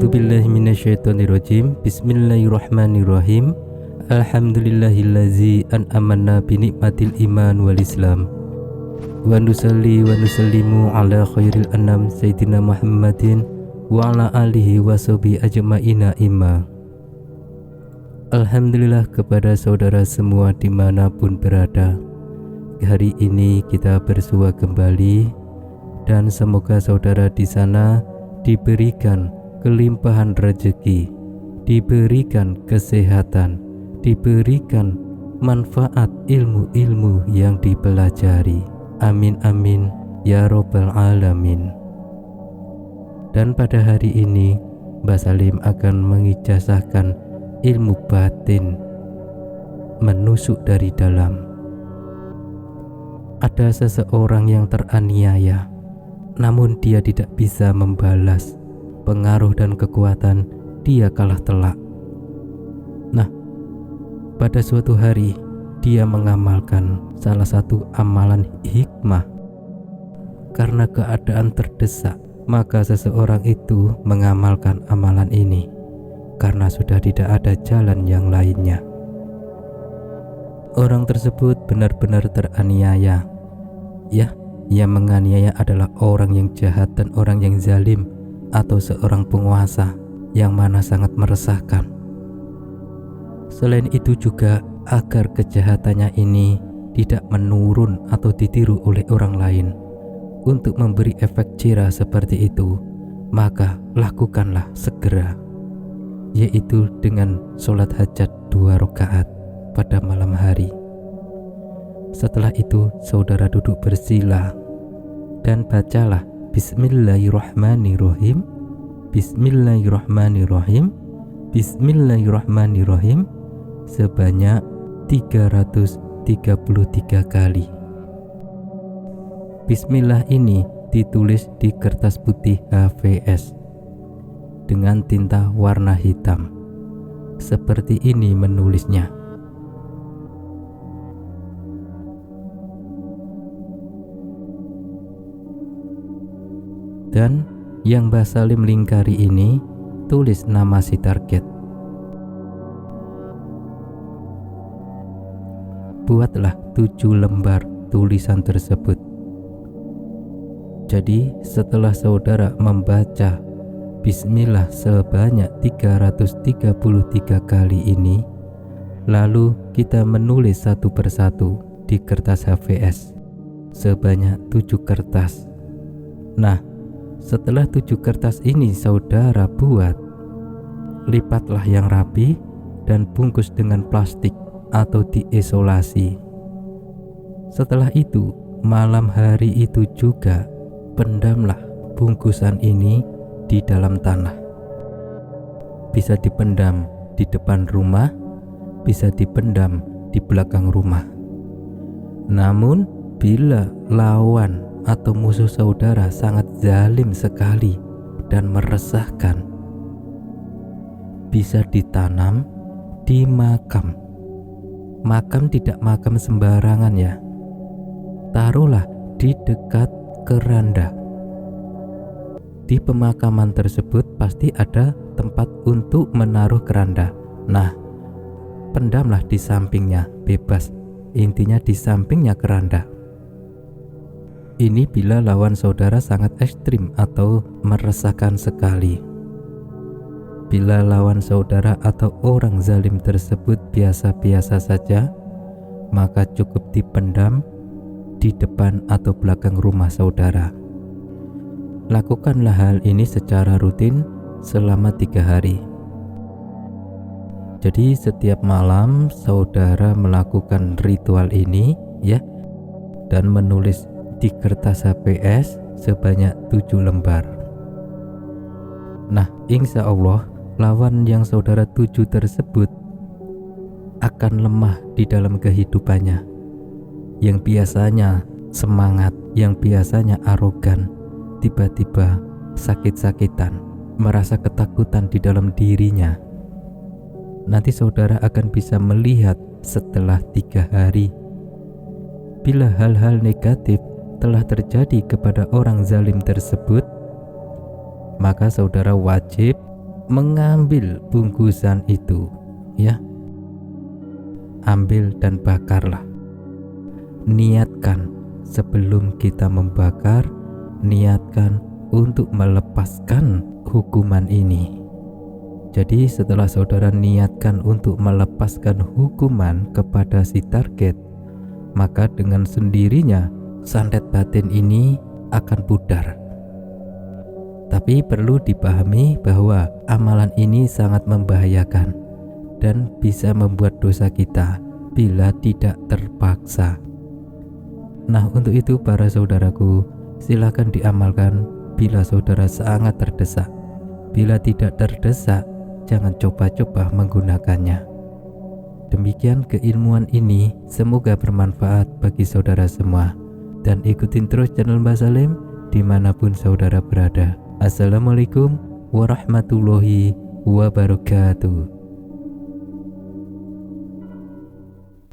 A'udzu billahi minasyaitonirrajim. Bismillahirrahmanirrahim. Alhamdulillahillazi an'amanna bi nikmatil iman wal islam. Wa nusalli wa nusallimu ala khairil anam sayyidina Muhammadin wa ala alihi wa ajma'ina imma. Alhamdulillah kepada saudara semua di mana pun berada Hari ini kita bersua kembali Dan semoga saudara di sana diberikan kelimpahan rezeki, diberikan kesehatan, diberikan manfaat ilmu-ilmu yang dipelajari. Amin amin ya robbal alamin. Dan pada hari ini Mbak Salim akan mengijazahkan ilmu batin menusuk dari dalam. Ada seseorang yang teraniaya, namun dia tidak bisa membalas pengaruh dan kekuatan, dia kalah telak. Nah, pada suatu hari dia mengamalkan salah satu amalan hikmah. Karena keadaan terdesak, maka seseorang itu mengamalkan amalan ini karena sudah tidak ada jalan yang lainnya. Orang tersebut benar-benar teraniaya. Ya, yang menganiaya adalah orang yang jahat dan orang yang zalim atau seorang penguasa yang mana sangat meresahkan. Selain itu juga agar kejahatannya ini tidak menurun atau ditiru oleh orang lain. Untuk memberi efek cira seperti itu, maka lakukanlah segera, yaitu dengan sholat hajat dua rakaat pada malam hari. Setelah itu, saudara duduk bersila dan bacalah Bismillahirrahmanirrahim Bismillahirrahmanirrahim Bismillahirrahmanirrahim sebanyak 333 kali. Bismillah ini ditulis di kertas putih HVS dengan tinta warna hitam. Seperti ini menulisnya. Dan yang Mbah Salim lingkari ini tulis nama si target. Buatlah tujuh lembar tulisan tersebut. Jadi setelah saudara membaca Bismillah sebanyak 333 kali ini Lalu kita menulis satu persatu di kertas HVS Sebanyak tujuh kertas Nah setelah tujuh kertas ini saudara buat, lipatlah yang rapi dan bungkus dengan plastik atau diisolasi. Setelah itu, malam hari itu juga pendamlah bungkusan ini di dalam tanah. Bisa dipendam di depan rumah, bisa dipendam di belakang rumah. Namun, bila lawan atau musuh saudara sangat zalim sekali dan meresahkan. Bisa ditanam di makam. Makam tidak makam sembarangan ya. Taruhlah di dekat keranda. Di pemakaman tersebut pasti ada tempat untuk menaruh keranda. Nah, pendamlah di sampingnya, bebas. Intinya di sampingnya keranda. Ini bila lawan saudara sangat ekstrim atau meresahkan sekali. Bila lawan saudara atau orang zalim tersebut biasa-biasa saja, maka cukup dipendam di depan atau belakang rumah saudara. Lakukanlah hal ini secara rutin selama tiga hari. Jadi setiap malam saudara melakukan ritual ini ya dan menulis di kertas HPS sebanyak 7 lembar. Nah, insya Allah lawan yang saudara tuju tersebut akan lemah di dalam kehidupannya. Yang biasanya semangat, yang biasanya arogan, tiba-tiba sakit-sakitan, merasa ketakutan di dalam dirinya. Nanti saudara akan bisa melihat setelah tiga hari bila hal-hal negatif telah terjadi kepada orang zalim tersebut, maka saudara wajib mengambil bungkusan itu, ya. Ambil dan bakarlah. Niatkan sebelum kita membakar, niatkan untuk melepaskan hukuman ini. Jadi, setelah saudara niatkan untuk melepaskan hukuman kepada si target, maka dengan sendirinya santet batin ini akan pudar. Tapi perlu dipahami bahwa amalan ini sangat membahayakan dan bisa membuat dosa kita bila tidak terpaksa. Nah, untuk itu, para saudaraku, silakan diamalkan bila saudara sangat terdesak. Bila tidak terdesak, jangan coba-coba menggunakannya. Demikian keilmuan ini semoga bermanfaat bagi saudara semua dan ikutin terus channel Mbak Salim di mana pun saudara berada. Assalamualaikum warahmatullahi wabarakatuh.